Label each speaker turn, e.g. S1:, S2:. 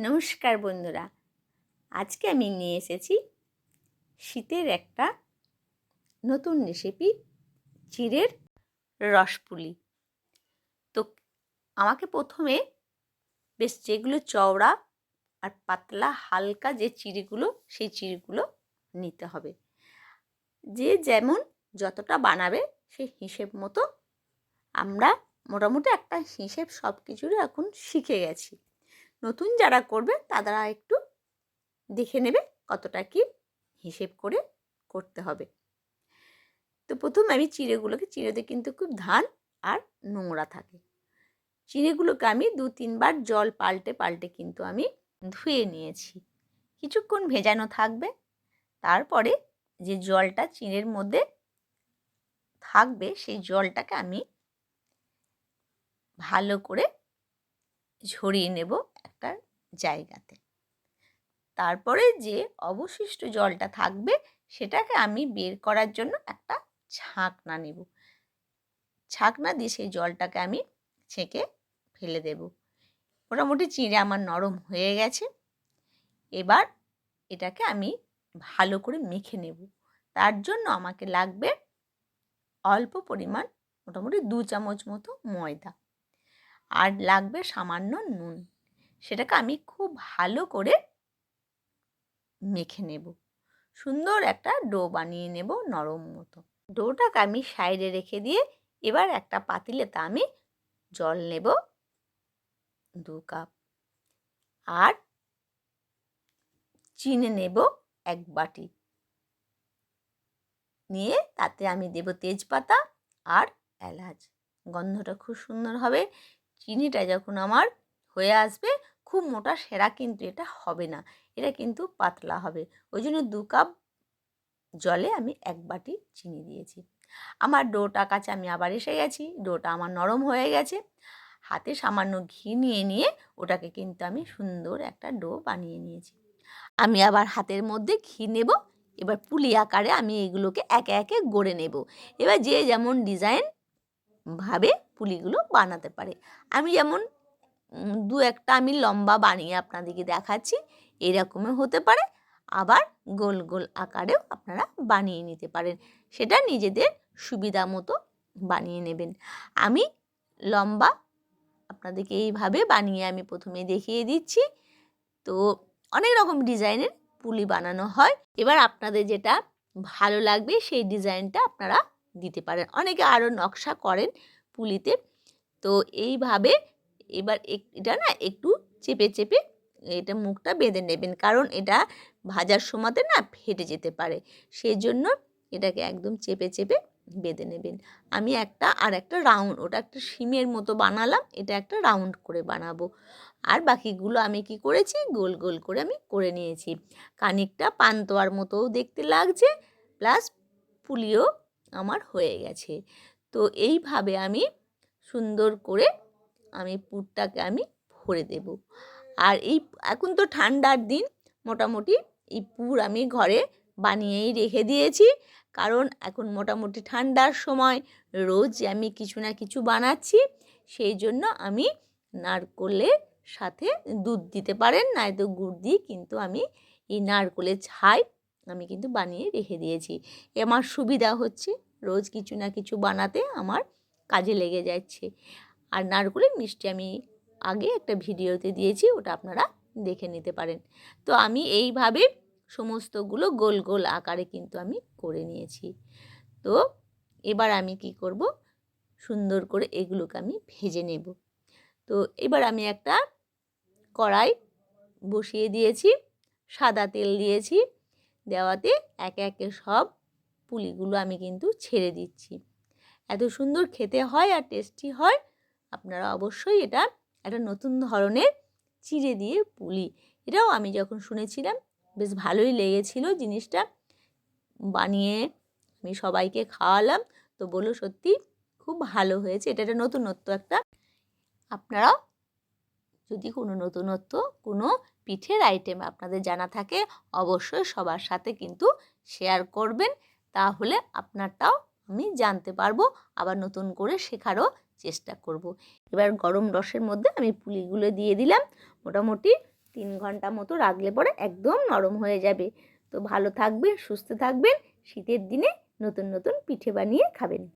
S1: নমস্কার বন্ধুরা। আজকে আমি নিয়ে এসেছি শীতের একটা নতুন রেসিপি চিড়ের রসপুলি। তো আমাকে প্রথমে বেশ যেগুলো চওড়া আর পাতলা, হালকা যে চিড়িগুলো, সেই চিড়িগুলো নিতে হবে। যে যেমন যতটা বানাবে সেই হিসেব মতো আমরা মোটামুটি একটা হিসেব সব কিছুরই এখন শিখে গেছি। নতুন যারা করবে, তারা একটু দেখে নেবে কতটা কি হিসেব করে করতে হবে। তো প্রথম আমি চিড়েগুলোকে চিড়েতে কিন্তু খুব ধান আর নোংরা থাকে। চিড়েগুলোকে আমি দু, তিনবার জল পাল্টে পাল্টে কিন্তু আমি ধুয়ে নিয়েছি। কিছুক্ষণ ভেজানো থাকবে, তারপরে যে জলটা চিড়ের মধ্যে থাকবে, সেই জলটাকে আমি ভালো করে ঝরিয়ে নেব। জায়গাতে। তারপরে যে অবশিষ্ট জলটা থাকবে, সেটাকে আমি বের করার জন্য একটা ছাঁকনা নেব। ছাঁকনা দিয়ে সেই জলটাকে আমি ছেঁকে ফেলে দেব। মোটামুটি চিঁড়ে আমার নরম হয়ে গেছে। এবার এটাকে আমি ভালো করে মেখে নেব। তার জন্য আমাকে লাগবে অল্প পরিমাণ মোটামুটি দু চামচ মতো ময়দা। আর লাগবে সামান্য নুন। সেটাকে আমি খুব ভালো করে মেখে নেব। সুন্দর একটা ডো বানিয়ে নেব নরম মতো। ডোটাকে আমি সাইডে রেখে দিয়ে এবার একটা পাতিলেতে আমি জল নেব দু কাপ। আর চিনি নেব এক বাটি। নিয়ে তাতে আমি দেব তেজপাতা আর এলাচ। গন্ধটা খুব সুন্দর হবে। চিনিটা যখন আমার হয়ে আসবে খুব মোটা, সেরা কিন্তু এটা হবে না। এটা কিন্তু পাতলা হবে। ওই জন্য দু কাপ জলে আমি এক বাটি চিনি দিয়েছি। আমার ডোটা কাছে আমি আবার এসে গেছি। ডোটা আমার নরম হয়ে গেছে। হাতে সামান্য ঘি নিয়ে নিয়ে ওটাকে কিন্তু আমি সুন্দর একটা ডো বানিয়ে নিয়েছি। আমি আবার হাতের মধ্যে ঘি নেব। এবার পুলি আকারে আমি এগুলোকে একে একে গড়ে নেব। এবার যে যেমন ডিজাইন ভাবে পুলিগুলো বানাতে পারে। আমি যেমন দু একটা আমি লম্বা বানিয়ে আপনাদেরকে দেখাচ্ছি। এরকমও হতে পারে। আবার গোল গোল আকারেও আপনারা বানিয়ে নিতে পারেন। সেটা নিজেদের সুবিধা মতো বানিয়ে নেবেন। আমি লম্বা আপনাদেরকে এইভাবে বানিয়ে আমি প্রথমে দেখিয়ে দিচ্ছি। তো অনেক রকম ডিজাইনের পুলি বানানো হয়। এবার আপনাদের যেটা ভালো লাগবে সেই ডিজাইনটা আপনারা দিতে পারেন। অনেকে আরও নকশা করেন পুলিতে। তো এইভাবে এবার এটা না একটু চেপে চেপে এটা মুখটা বেঁধে নেবেন। কারণ এটা ভাজার সময়তে না ফেটে যেতে পারে। সেই জন্য এটাকে একদম চেপে চেপে বেঁধে নেবেন। আমি একটা আর একটা রাউন্ড, ওটা একটা শিমের মতো বানালাম, এটা একটা রাউন্ড করে বানাবো। আর বাকিগুলো আমি কি করেছি? গোল গোল করে আমি করে নিয়েছি। কানিকটা পান্তোয়ার মতোও দেখতে লাগছে, প্লাস পুলিও আমার হয়ে গেছে। তো এইভাবে আমি সুন্দর করে আমি পুরটাকে আমি ভরে দেব। আর এই এখন তো ঠান্ডার দিন, মোটামুটি এই পুর আমি ঘরে বানিয়েই রেখে দিয়েছি। কারণ এখন মোটামুটি ঠান্ডার সময় রোজ আমি কিছু না কিছু বানাচ্ছি, সেই জন্য আমি নারকোলের সাথে দুধ দিতে পারেন, নয়তো গুড় দিয়ে কিন্তু আমি এই নারকোলের ছাই আমি কিন্তু বানিয়ে রেখে দিয়েছি। আমার সুবিধা হচ্ছে, রোজ কিছু না কিছু বানাতে আমার কাজে লেগে যাচ্ছে। আর নারকোলের মিষ্টি আমি আগে একটা ভিডিওতে দিয়েছি, ওটা আপনারা দেখে নিতে পারেন। তো আমি এইভাবে সমস্তগুলো গোল গোল আকারে কিন্তু আমি করে নিয়েছি। তো এবার আমি কি করব? সুন্দর করে এগুলোকে আমি ভেজে নেব। তো এবার আমি একটা কড়াই বসিয়ে দিয়েছি, সাদা তেল দিয়েছি, দেওয়াতে একে একে সব পুলিগুলো আমি কিন্তু ছেড়ে দিচ্ছি। এত সুন্দর খেতে হয় আর টেস্টি হয় আপনারা অবশ্যই এটা একটা নতুন ধরনের চিড়ে দিয়ে পুলি। এটাও আমি যখন শুনেছিলাম, বেশ ভালোই লেগেছিল জিনিসটা। বানিয়ে আমি সবাইকে খাওয়ালাম। তো বলো সত্যি খুব ভালো হয়েছে। এটা একটা নতুনত্ব একটা। আপনারাও যদি কোনো নতুনত্ব, কোনো পিঠের আইটেম আপনাদের জানা থাকে, অবশ্যই সবার সাথে কিন্তু শেয়ার করবেন। তাহলে আপনারটাও আমি জানতে পারব। আবার নতুন করে শেখারও চেষ্টা করব। এবার গরম রসের মধ্যে আমি পুলিগুলো দিয়ে দিলাম। মোটামুটি তিন ঘণ্টা মতো রাখলে পরে একদম নরম হয়ে যাবে। তো ভালো থাকবেন, সুস্থ থাকবেন। শীতের দিনে নতুন নতুন পিঠে বানিয়ে খাবেন।